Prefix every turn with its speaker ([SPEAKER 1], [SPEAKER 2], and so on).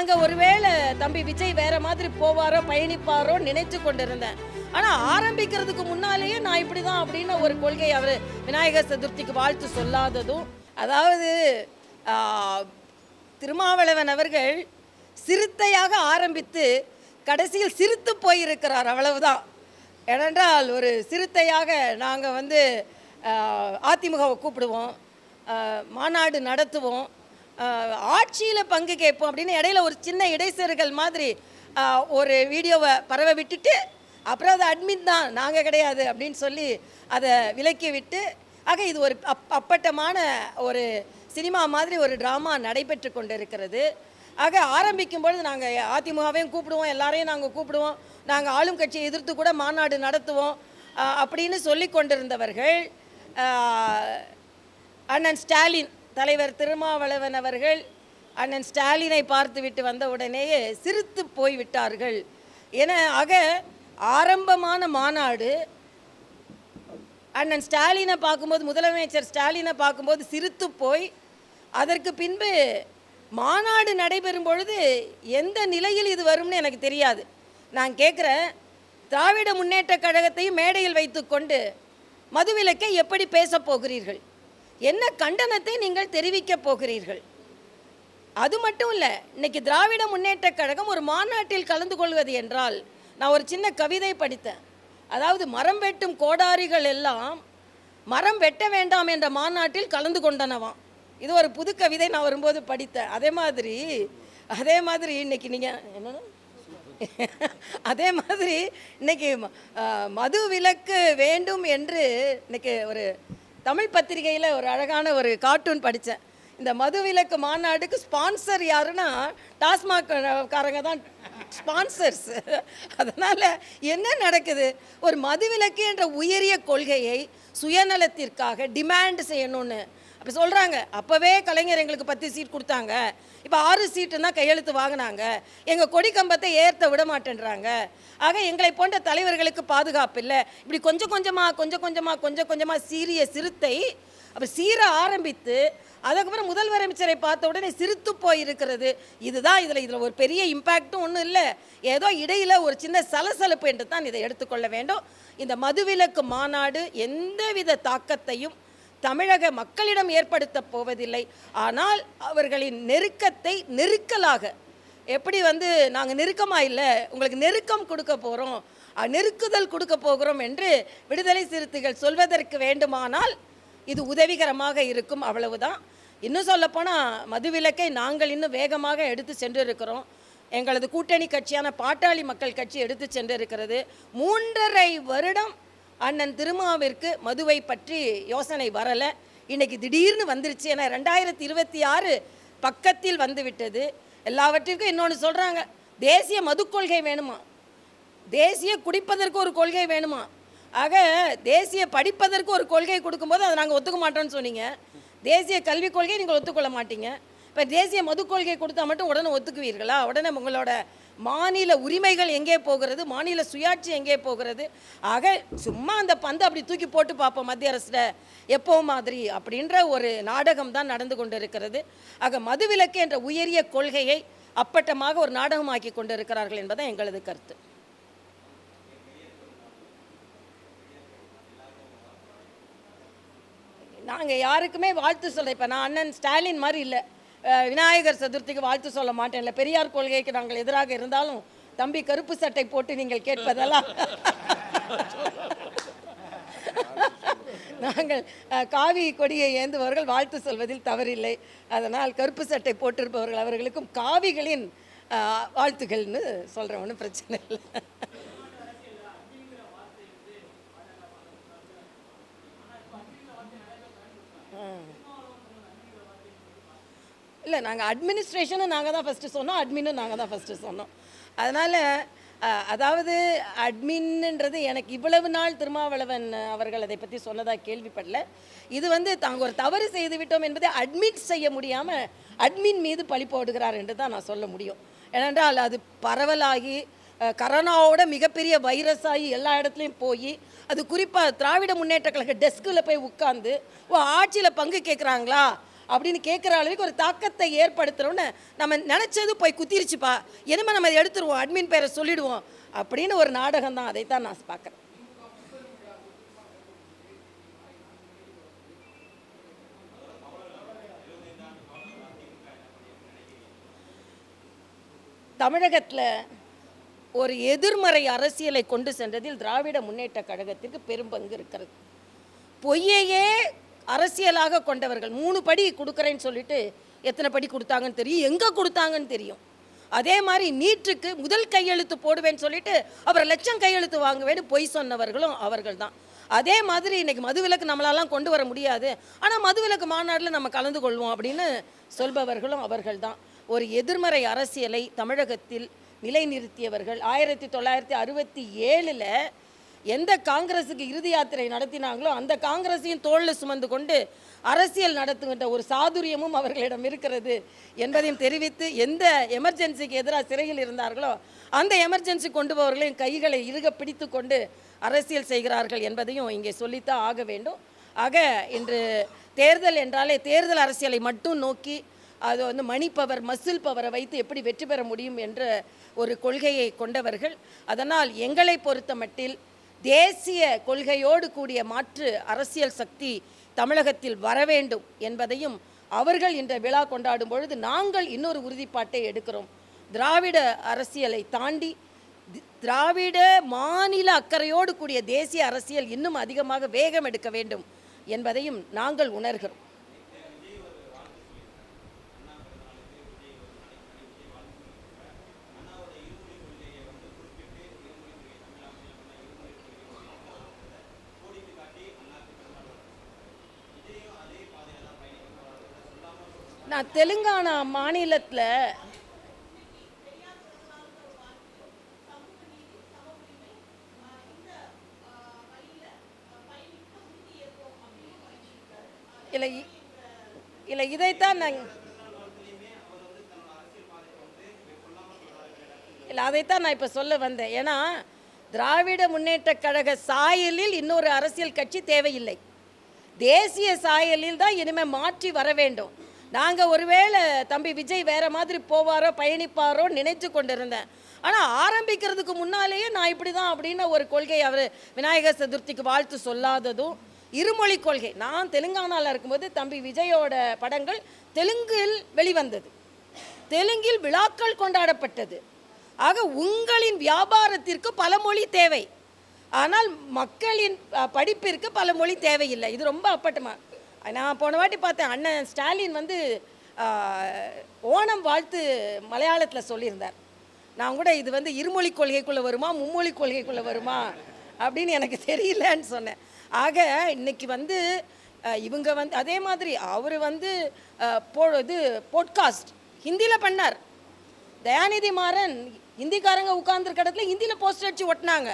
[SPEAKER 1] நாங்க ஒருவேளை தம்பி விஜய் வேற மாதிரி போவாரோ பயணிப்பாரோ நினைச்சு கொண்டிருந்தேன் ஆனா ஆரம்பிக்கிறதுக்கு முன்னாலேயே நான் இப்படிதான் அப்படின்னு ஒரு கொள்கை அவர் விநாயகர் சதுர்த்திக்கு வாழ்த்து சொல்லாததும் அதாவது திருமாவளவன் அவர்கள் சிறுத்தையாக ஆரம்பித்து கடைசியில் சிரித்து போயிருக்கிறார் அவ்வளவுதான் ஏனென்றால் ஒரு சிறுத்தையாக நாங்கள் வந்து அதிமுகவை கூப்பிடுவோம் மாநாடு நடத்துவோம் ஆட்சியில் பங்கு கேட்போம் அப்படின்னு இடையில ஒரு சின்ன இடைசர்கள் மாதிரி ஒரு வீடியோவை பரவ விட்டுட்டு அப்புறம் அது அட்மிட் தான் நாங்கள் கிடையாது அப்படின்னு சொல்லி அதை விலக்கி விட்டு ஆக இது ஒரு அப் அப்பட்டமான ஒரு சினிமா மாதிரி ஒரு ட்ராமா நடைபெற்று கொண்டு இருக்கிறது ஆக ஆரம்பிக்கும் பொழுது நாங்கள் அதிமுகவையும் கூப்பிடுவோம் எல்லாரையும் நாங்கள் கூப்பிடுவோம் நாங்கள் ஆளும் கட்சியை எதிர்த்து கூட மாநாடு நடத்துவோம் அப்படின்னு சொல்லி கொண்டிருந்தவர்கள் அண்ணன் ஸ்டாலின் தலைவர் திருமாவளவன் அவர்கள் அண்ணன் ஸ்டாலினை பார்த்துவிட்டு வந்த உடனேயே சிரித்து போய்விட்டார்கள் என ஆக ஆரம்பமான மாநாடு அண்ணன் ஸ்டாலினை பார்க்கும்போது முதலமைச்சர் ஸ்டாலினை பார்க்கும்போது சிரித்து போய் அதற்கு பின்பு மாநாடு நடைபெறும் பொழுது எந்த நிலையில் இது வரும்னு எனக்கு தெரியாது நான் கேட்குறேன் திராவிட முன்னேற்ற கழகத்தையும் மேடையில் வைத்துக்கொண்டு மதுவிலக்கை எப்படி பேசப் போகிறீர்கள் என்ன கண்டனத்தை நீங்கள் தெரிவிக்கப் போகிறீர்கள் அது மட்டும் இல்லை இன்னைக்கு திராவிட முன்னேற்ற கழகம் ஒரு மாநாட்டில் கலந்து கொள்வது என்றால் நான் ஒரு சின்ன கவிதை படித்தேன் அதாவது மரம் வெட்டும் கோடாரிகள் எல்லாம் மரம் வெட்ட வேண்டாம் என்ற மாநாட்டில் கலந்து கொண்டனவாம் இது ஒரு புது கவிதை நான் வரும்போது படித்தேன் அதே மாதிரி அதே மாதிரி இன்னைக்கு நீங்கள் என்ன அதே மாதிரி இன்னைக்கு மது விலக்கு வேண்டும் என்று இன்னைக்கு ஒரு தமிழ் பத்திரிகையில் ஒரு அழகான ஒரு கார்ட்டூன் படித்தேன் இந்த மதுவிலக்கு மாநாடுக்கு ஸ்பான்சர் யாருன்னா டாஸ்மாக் காரங்க தான் ஸ்பான்சர்ஸ் அதனால் என்ன நடக்குது ஒரு மதுவிலக்கு என்ற உயரிய கொள்கையை சுயநலத்திற்காக டிமாண்ட் செய்யணும்னு அப்படி சொல்கிறாங்க அப்போவே கலைஞர் எங்களுக்கு பத்து சீட் கொடுத்தாங்க இப்போ ஆறு சீட்டுன்னா கையெழுத்து வாங்கினாங்க எங்கள் கொடி கம்பத்தை ஏற்ற விட மாட்டேன்றாங்க ஆக எங்களை போன்ற தலைவர்களுக்கு பாதுகாப்பு இல்லை இப்படி கொஞ்சம் கொஞ்சமாக கொஞ்சம் கொஞ்சமாக கொஞ்சம் கொஞ்சமாக சீரிய சிறுத்தை அப்போ சீர ஆரம்பித்து அதுக்கப்புறம் முதல்வர் அமைச்சரை பார்த்த உடனே சிரித்து போயிருக்கிறது இதுதான் இதில் இதில் ஒரு பெரிய இம்பேக்டும் ஒன்றும் இல்லை ஏதோ இடையில் ஒரு சின்ன சலசலப்பு என்று தான் இதை எடுத்துக்கொள்ள வேண்டும் இந்த மதுவிலக்கு மாநாடு எந்தவித தாக்கத்தையும் தமிழக மக்களிடம் ஏற்படுத்த போவதில்லை ஆனால் அவர்களின் நெருக்கத்தை நெருக்கலாக எப்படி வந்து நாங்கள் நெருக்கமாக இல்லை உங்களுக்கு நெருக்கம் கொடுக்க போகிறோம் நெருக்குதல் கொடுக்க போகிறோம் என்று விடுதலை சிறுத்தைகள் சொல்வதற்கு வேண்டுமானால் இது உதவிகரமாக இருக்கும் அவ்வளவுதான் இன்னும் சொல்லப்போனால் மதுவிலக்கை நாங்கள் இன்னும் வேகமாக எடுத்து சென்றிருக்கிறோம் எங்களது கூட்டணி கட்சியான பாட்டாளி மக்கள் கட்சி எடுத்து சென்றிருக்கிறது மூன்றரை வருடம் அண்ணன் திருமாவிற்கு மதுவை பற்றி யோசனை வரலை இன்றைக்கி திடீர்னு வந்துருச்சு ஏன்னா ரெண்டாயிரத்தி இருபத்தி ஆறு பக்கத்தில் வந்துவிட்டது எல்லாவற்றிற்கும் இன்னொன்று சொல்கிறாங்க தேசிய மது கொள்கை வேணுமா தேசிய குடிப்பதற்கு ஒரு கொள்கை வேணுமா ஆக தேசிய படிப்பதற்கு ஒரு கொள்கை கொடுக்கும்போது அதை நாங்கள் ஒத்துக்க மாட்டோம்னு சொன்னீங்க தேசிய கல்விக் கொள்கையை நீங்கள் ஒத்துக்கொள்ள மாட்டீங்க இப்போ தேசிய மது கொள்கை கொடுத்தா மட்டும் உடனே ஒத்துக்குவீர்களா உடனே உங்களோட மாநில உரிமைகள் எங்கே போகிறது மாநில சுயாட்சி எங்கே போகிறது ஆக சும்மா அந்த பந்து அப்படி தூக்கி போட்டு பார்ப்போம் மத்திய அரசில் எப்போ மாதிரி அப்படின்ற ஒரு நாடகம் தான் நடந்து கொண்டிருக்கிறது ஆக மதுவிலக்கு என்ற உயரிய கொள்கையை அப்பட்டமாக ஒரு நாடகமாக்கி கொண்டிருக்கிறார்கள் என்பதான் எங்களது கருத்து நாங்கள் யாருக்குமே வாழ்த்து சொல்கிறேன் இப்போ நான் அண்ணன் ஸ்டாலின் மாதிரி இல்லை விநாயகர் சதுர்த்திக்கு வாழ்த்து சொல்ல மாட்டேன்ல பெரியார் கொள்கைக்கு நாங்கள் எதிராக இருந்தாலும் தம்பி கருப்பு சட்டை போட்டு நீங்கள் கேட்பதெல்லாம் நாங்கள் காவி கொடியை ஏந்துபவர்கள் வாழ்த்து சொல்வதில் தவறில்லை அதனால் கருப்பு சட்டை போட்டிருப்பவர்கள் அவர்களுக்கும் காவிகளின் வாழ்த்துகள்னு சொல்கிறவனு பிரச்சனை இல்லை இல்லை நாங்கள் அட்மினிஸ்ட்ரேஷனும் நாங்கள் தான் ஃபஸ்ட்டு சொன்னோம் அட்மினும் நாங்கள் தான் ஃபஸ்ட்டு சொன்னோம் அதனால் அதாவது அட்மின்ன்றது எனக்கு இவ்வளவு நாள் திருமாவளவன் அவர்கள் அதை பற்றி சொன்னதாக கேள்விப்படல இது வந்து தாங்க ஒரு தவறு செய்து விட்டோம் என்பதை அட்மிட் செய்ய முடியாமல் அட்மின் மீது பழி போடுகிறார் என்று தான் நான் சொல்ல முடியும் ஏனென்றால் அது பரவலாகி கரோனாவோட மிகப்பெரிய வைரஸ் ஆகி எல்லா இடத்துலையும் போய் அது குறிப்பாக திராவிட முன்னேற்ற கழக டெஸ்கில் போய் உட்காந்து ஓ ஆட்சியில் பங்கு கேட்குறாங்களா அப்படின்னு கேட்குற அளவுக்கு ஒரு தாக்கத்தை ஏற்படுத்துகிறோன்னு நம்ம நினச்சது போய் குத்திருச்சுப்பா இனிமேல் நம்ம எடுத்துருவோம் அட்மின் பேரை சொல்லிடுவோம் அப்படின்னு ஒரு நாடகம் தான் அதைத்தான் நான் பார்க்குறேன் தமிழகத்தில் ஒரு எதிர்மறை அரசியலை கொண்டு சென்றதில் திராவிட முன்னேற்ற கழகத்திற்கு பெரும் பங்கு இருக்கிறது பொய்யையே அரசியலாக கொண்டவர்கள் மூணு படி கொடுக்குறேன்னு சொல்லிட்டு எத்தனை படி கொடுத்தாங்கன்னு தெரியும் எங்கே கொடுத்தாங்கன்னு தெரியும் அதே மாதிரி நீட்டுக்கு முதல் கையெழுத்து போடுவேன்னு சொல்லிட்டு அப்புறம் லட்சம் கையெழுத்து வாங்குவேன்னு பொய் சொன்னவர்களும் அவர்கள் தான் அதே மாதிரி இன்னைக்கு மதுவிலக்கு நம்மளாலாம் கொண்டு வர முடியாது ஆனால் மதுவிலக்கு மாநாட்டில் நம்ம கலந்து கொள்வோம் அப்படின்னு சொல்பவர்களும் அவர்கள் தான் ஒரு எதிர்மறை அரசியலை தமிழகத்தில் நிலைநிறுத்தியவர்கள் ஆயிரத்தி தொள்ளாயிரத்தி அறுபத்தி ஏழில் எந்த காங்கிரஸுக்கு இறுதி யாத்திரை நடத்தினாங்களோ அந்த காங்கிரஸையும் தோளில் சுமந்து கொண்டு அரசியல் நடத்துகின்ற ஒரு சாதுரியமும் அவர்களிடம் இருக்கிறது என்பதையும் தெரிவித்து எந்த எமர்ஜென்சிக்கு எதிராக சிறையில் இருந்தார்களோ அந்த எமர்ஜென்சி கொண்டு போவர்களையும் கைகளை இறுக பிடித்து கொண்டு அரசியல் செய்கிறார்கள் என்பதையும் இங்கே சொல்லித்தான் ஆக வேண்டும் ஆக இன்று தேர்தல் என்றாலே தேர்தல் அரசியலை மட்டும் நோக்கி அது வந்து மணி பவர் மசில் பவரை வைத்து எப்படி வெற்றி பெற முடியும் என்ற ஒரு கொள்கையை கொண்டவர்கள் அதனால் எங்களை பொறுத்த மட்டில் தேசிய கொள்கையோடு கூடிய மாற்று அரசியல் சக்தி தமிழகத்தில் வர வேண்டும் என்பதையும் அவர்கள் இந்த விழா கொண்டாடும் பொழுது நாங்கள் இன்னொரு உறுதிப்பாட்டை எடுக்கிறோம் திராவிட அரசியலை தாண்டி திராவிட மாநில அக்கறையோடு கூடிய தேசிய அரசியல் இன்னும் அதிகமாக வேகம் எடுக்க வேண்டும் என்பதையும் நாங்கள் உணர்கிறோம் தெலுங்கானா மாநிலத்தில் இல்லை இல்லை இதைத்தான் நான் இல்லை அதைத்தான் நான் இப்போ சொல்ல வந்தேன் ஏன்னா திராவிட முன்னேற்ற கழக சாயலில் இன்னொரு அரசியல் கட்சி தேவையில்லை தேசிய சாயலில் தான் இனிமேல் மாற்றி வர வேண்டும் நாங்கள் ஒருவேளை தம்பி விஜய் வேறு மாதிரி போவாரோ பயணிப்பாரோ நினைத்து கொண்டிருந்தேன் ஆனால் ஆரம்பிக்கிறதுக்கு முன்னாலேயே நான் இப்படி தான் அப்படின்னு ஒரு கொள்கை அவர் விநாயகர் சதுர்த்திக்கு வாழ்த்து சொல்லாததும் இருமொழி கொள்கை நான் தெலுங்கானாவில் இருக்கும்போது தம்பி விஜயோட படங்கள் தெலுங்கில் வெளிவந்தது தெலுங்கில் விழாக்கள் கொண்டாடப்பட்டது ஆக உங்களின் வியாபாரத்திற்கு பல மொழி தேவை ஆனால் மக்களின் படிப்பிற்கு பல மொழி தேவையில்லை இது ரொம்ப அப்பட்டமாக நான் போன வாட்டி பார்த்தேன் அண்ணன் ஸ்டாலின் வந்து ஓணம் வாழ்த்து மலையாளத்தில் சொல்லியிருந்தார் நான் கூட இது வந்து இருமொழி கொள்கைக்குள்ளே வருமா மும்மொழி கொள்கைக்குள்ளே வருமா அப்படின்னு எனக்கு தெரியலன்னு சொன்னேன் ஆக இன்னைக்கு வந்து இவங்க வந்து அதே மாதிரி அவர் வந்து போ இது போட்காஸ்ட் ஹிந்தியில் பண்ணார் தயாநிதி மாறன் ஹிந்திக்காரங்க உட்காந்துருக்க இடத்துல ஹிந்தியில் போஸ்டர் அடித்து ஒட்டினாங்க